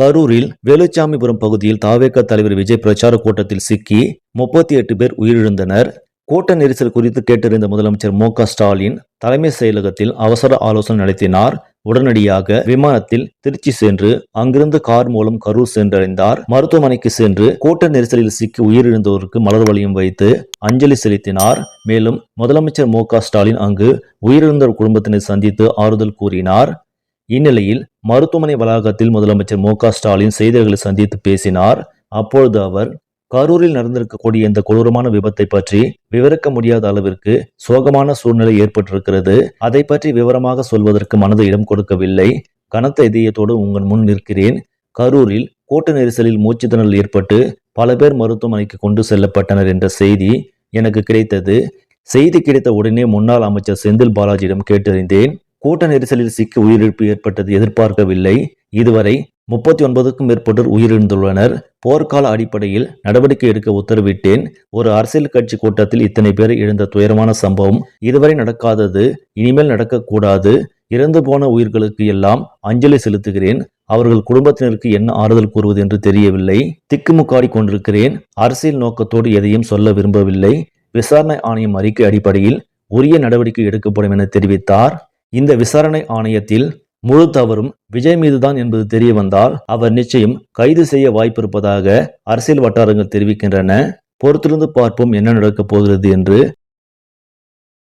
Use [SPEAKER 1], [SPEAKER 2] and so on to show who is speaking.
[SPEAKER 1] கரூரில் வேலுச்சாமிபுரம் பகுதியில் தாவேக தலைவர் விஜய் பிரச்சார கூட்டத்தில் சிக்கி முப்பத்தி எட்டு பேர் உயிரிழந்தனர். கூட்ட நெரிசல் குறித்து கேட்டறிந்த முதலமைச்சர் மு ஸ்டாலின் தலைமை செயலகத்தில் அவசர ஆலோசனை நடத்தினார். உடனடியாக விமானத்தில் திருச்சி சென்று அங்கிருந்து கார் மூலம் கரூர் சென்றடைந்தார். மருத்துவமனைக்கு சென்று கூட்ட நெரிசலில் சிக்கி உயிரிழந்தோருக்கு மலர் வலியும் வைத்து அஞ்சலி செலுத்தினார். மேலும் முதலமைச்சர் மு ஸ்டாலின் அங்கு உயிரிழந்தோர் குடும்பத்தினை சந்தித்து ஆறுதல் கூறினார். இந்நிலையில் மருத்துவமனை வளாகத்தில் முதலமைச்சர் மு க ஸ்டாலின் செய்தியாளர்களை சந்தித்து பேசினார். அப்பொழுது அவர் கரூரில் நடந்திருக்கக்கூடிய இந்த கொடூரமான விபத்தை பற்றி விவரிக்க முடியாத அளவிற்கு சோகமான சூழ்நிலை ஏற்பட்டிருக்கிறது. அதை பற்றி விவரமாக சொல்வதற்கு மனது இடம் கொடுக்கவில்லை. கனத்த இதயத்தோடு உங்கள் முன் நிற்கிறேன். கரூரில் கூட்ட நெரிசலில் மூச்சு திணறல் ஏற்பட்டு பல பேர் மருத்துவமனைக்கு கொண்டு செல்லப்பட்டனர் என்ற செய்தி எனக்கு கிடைத்தது. செய்தி கிடைத்த உடனே முன்னாள் அமைச்சர் செந்தில் பாலாஜியிடம் கேட்டறிந்தேன். கூட்ட நெரிசலில் சிக்கி உயிரிழப்பு ஏற்பட்டது எதிர்பார்க்கவில்லை. இதுவரை முப்பத்தி ஒன்பதுக்கும் மேற்பட்டோர் உயிரிழந்துள்ளனர். போர்க்கால அடிப்படையில் நடவடிக்கை எடுக்க உத்தரவிட்டேன். ஒரு அரசியல் கட்சி கூட்டத்தில் இத்தனை பேர் இழந்த துயரமான சம்பவம் இதுவரை நடக்காதது. இனிமேல் நடக்கக்கூடாது. இறந்து போன உயிர்களுக்கு எல்லாம் அஞ்சலி செலுத்துகிறேன். அவர்கள் குடும்பத்தினருக்கு என்ன ஆறுதல் கூறுவது என்று தெரியவில்லை. திக்குமுக்காடி கொண்டிருக்கிறேன். அரசியல் நோக்கத்தோடு எதையும் சொல்ல விரும்பவில்லை. விசாரணை ஆணையம் அறிக்கை அடிப்படையில் உரிய நடவடிக்கை எடுக்கப்படும் என தெரிவித்தார். இந்த விசாரணை ஆணையத்தில் முழு தவறும் விஜய் மீதுதான் என்பது தெரிய வந்தால் அவர் நிச்சயம் கைது செய்ய வாய்ப்பிருப்பதாக அரசியல் வட்டாரங்கள் தெரிவிக்கின்றன. பொறுத்திருந்து பார்ப்போம் என்ன நடக்கப் போகிறது என்று